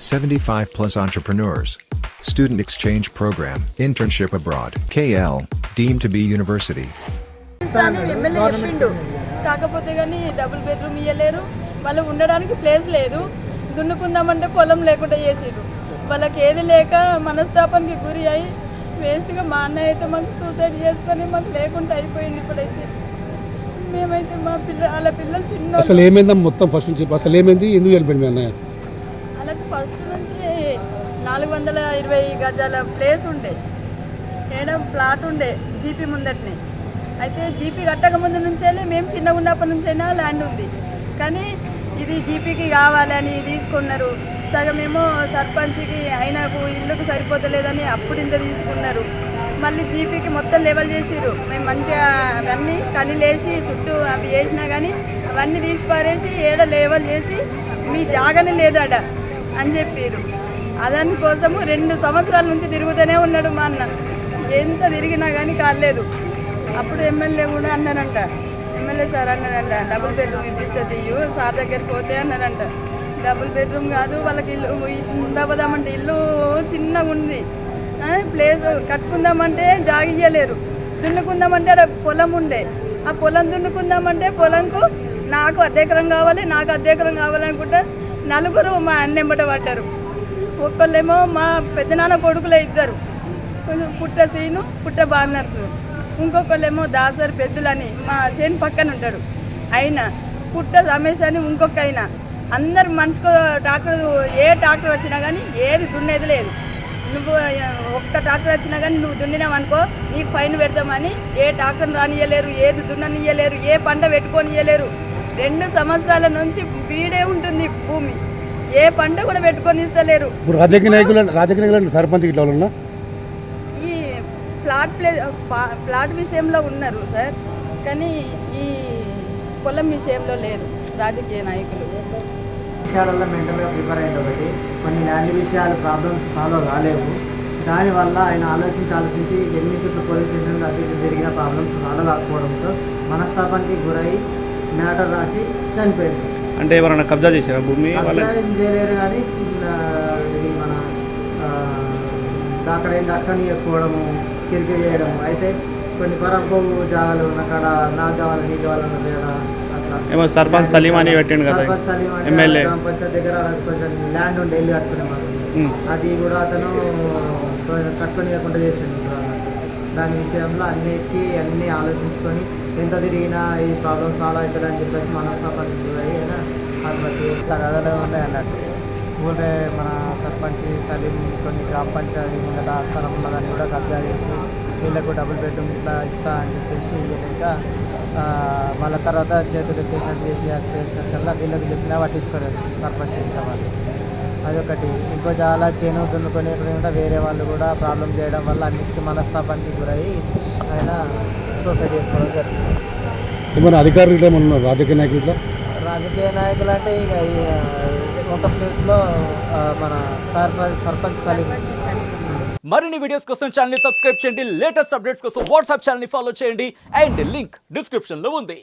75 plus entrepreneurs. Student exchange program, internship abroad. KL, deemed to be university. కాకపోతే కానీ double bedroom ఇవ్వలేరు వాళ్ళు ఉండడానికి ప్లేస్ లేదు దున్నుకుందామంటే పొలం లేకుండా చేసిర్రు వాళ్ళకి ఏది లేక మనస్తాపానికి గురి అయి వేస్ట్గా మా అన్నయ్య అయితే మాకు సూసైడ్ చేసుకొని మాకు లేకుండా అయిపోయింది ఇప్పుడైతే మేమైతే మా పిల్ల వాళ్ళ పిల్లలు చిన్న అసలు ఏమైందమ్మా మొత్తం ఫస్ట్ నుంచి. అసలు ఏమైంది ఎందుకు వెళ్ళిపోయింది మీ అన్నయ్య ఫస్ట్ నుంచి నాలుగు వందల ఇరవై గజాల ప్లేస్ ఉండే. ఏడ ప్లాట్ ఉండే జీపీ ముందటిని. అయితే జీపీ కట్టక ముందు నుంచే మేము చిన్నగా ఉన్నప్పటి నుంచైనా ల్యాండ్ ఉంది. కానీ ఇది జీపీకి కావాలని తీసుకున్నారు. సగమేమో సర్పంచ్కి అయినకు ఇల్లుకు సరిపోతలేదని అప్పుడు ఇంత తీసుకున్నారు. మళ్ళీ జీపీకి మొత్తం లెవెల్ చేసిర్రు. మేము మంచిగా అవన్నీ కనిలేసి చుట్టూ అవి వేసినా కానీ అవన్నీ తీసి పారేసి ఏడ లెవెల్ చేసి మీ జాగనే లేదాడ అని చెప్పారు అదనికోసము రెండు సంవత్సరాల నుంచి తిరుగుతూనే ఉన్నాడు మా అన్న. ఎంత తిరిగినా కానీ కాలేదు అప్పుడు ఎమ్మెల్యే కూడా అన్నారంట. ఎమ్మెల్యే సార్ అన్నారంట డబుల్ బెడ్రూమ్ ఇప్పిస్తే తీయు సార్ దగ్గరికి పోతే అన్నారంట. డబుల్ బెడ్రూమ్ కాదు వాళ్ళకి ఇల్లు ఉండబోదామంటే ఇల్లు చిన్నగా ఉంది. ప్లేస్ కట్టుకుందామంటే జాగియ్యలేరు. దున్నుకుందామంటే అక్కడ పొలం ఉండే. ఆ పొలం దున్నుకుందామంటే పొలంకు నాకు అద్దెకరం కావాలి నాకు అద్దెకరం కావాలనుకుంటే నలుగురు మా అన్నెంబట పడ్డారు. ఒక్కళ్ళేమో మా పెద్దనాన్న కొడుకులే ఇద్దరు. కొంచెం పుట్ట సీను పుట్ట బాన్నర్సు ఇంకొకళ్ళేమో దాసరి పెద్దలని మా చేను పక్కన ఉంటాడు. అయినా పుట్ట రమేష్ అని ఇంకొక అయినా అందరు మనిషికో డాక్టర్ ఏ డాక్టర్ వచ్చినా కానీ ఏది దున్నేది లేదు. నువ్వు ఒక్క డాక్టర్ వచ్చినా కానీ నువ్వు దున్నినావు అనుకో నీకు ఫైన్ పెడతామని ఏ డాక్టర్ రానియలేరు ఏది దున్ననియలేరు ఏ పంట పెట్టుకొనియలేరు రెండు సంవత్సరాల నుంచి బీడే ఉంటుంది భూమి. ఏ పంట కూడా పెట్టుకొని ఇస్తలేరు. ఇప్పుడు రాజకీయ నాయకులు రాజకీయ నాయకులు సర్పంచ్ ఇట్లా ఉన్నా? ఈ ప్లాట్ ప్లే ప్లాట్ విషయంలో ఉన్నారు సార్. కానీ ఈ పొలం విషయంలో లేరు రాజకీయ నాయకులు. విషయాలలో మెంటల్గా ప్రిపేర్ అయ్యింది ఒకటి కొన్ని ల్యాండ్ విషయాలు ప్రాబ్లమ్స్ సాల్వ్ కాలేవు. దానివల్ల ఆయన ఆలోచించి ఆలోచించి ఎన్ని పోలీస్ స్టేషన్ అటు ఇటు జరిగిన ప్రాబ్లమ్స్ సాల్వ్ కాకపోవడంతో మనస్తాపానికి గురై మ్యాటర్ రాసి చనిపోయింది అంటే ఎవరైనా కబ్జా చేశారా భూమి ఏం చేయలేరు కానీ ఇది మన అక్కడ ఏం అక్కనియకపోవడము కిరికి చేయడము. అయితే కొన్ని పరంపు జాగాలు ఉన్న కాడ నాకు కావాలి నీకు కావాలన్న తేడా అట్లా. సర్పంచ్ సలీం అని పెట్టిండు కదా సర్పంచ్ సలీం ఎమ్మెల్యే. పంచాయత్ దగ్గర కొంచెం ల్యాండ్ ఉండి ఇల్లు కట్టుకునే వాళ్ళు. ఉమ్. అది కూడా అతను కొంచెం కట్టుకునియకుండా చేసిండు. దాని విషయంలో అన్నిటికీ అన్నీ ఆలోచించుకొని ఎంత తిరిగినా ఈ ప్రాబ్లమ్ సాల్వ్ అవుతుంది అని చెప్పేసి మనస్తాపానికి గురయ్యి ఇట్లా కథలు ఉన్నాయి అన్నట్టు. ఊరే మన సర్పంచ్ సలీం కొన్ని గ్రామ పంచాయతీ ముందట స్థలం ఉన్నదాన్ని కూడా కబ్జా చేసి వీళ్ళకు డబుల్ బెడ్రూమ్ ఇట్లా ఇస్తా అని చెప్పేసి ఇవ్వలేక మళ్ళీ తర్వాత చేతులు ఎత్తేసినట్టు చేసి చేసినట్టు వీళ్ళకి చెప్పినా పట్టించుకోలేదు సర్పంచ్ ఇంకా వాళ్ళు. అదొకటి. ఇంకో చాలా చేను దున్నుకునే కూడా వేరే వాళ్ళు కూడా ప్రాబ్లం చేయడం వల్ల అన్నిటికీ మనస్తాపానికి గురయ్యి ఆయన సూసైడ్ చేసుకోవడం జరిగింది ఏమైనా అధికారులు ఇట్లా ఏమన్నా రాజకీయ నాయకులు? ఇట్లా రాజకీయ నాయకులు అంటే ఇక ఒక ప్లేస్లో మన సర్పంచ్ సర్పంచ్ సలీం. మరిన్ని వీడియోస్ కోసం ఛానల్ సబ్స్క్రైబ్ చేయండి. లేటెస్ట్ అప్డేట్స్ కోసం వాట్సాప్ ఛానల్ ఫాలో చేయండి. అండ్ లింక్ డిస్క్రిప్షన్లో ఉంది.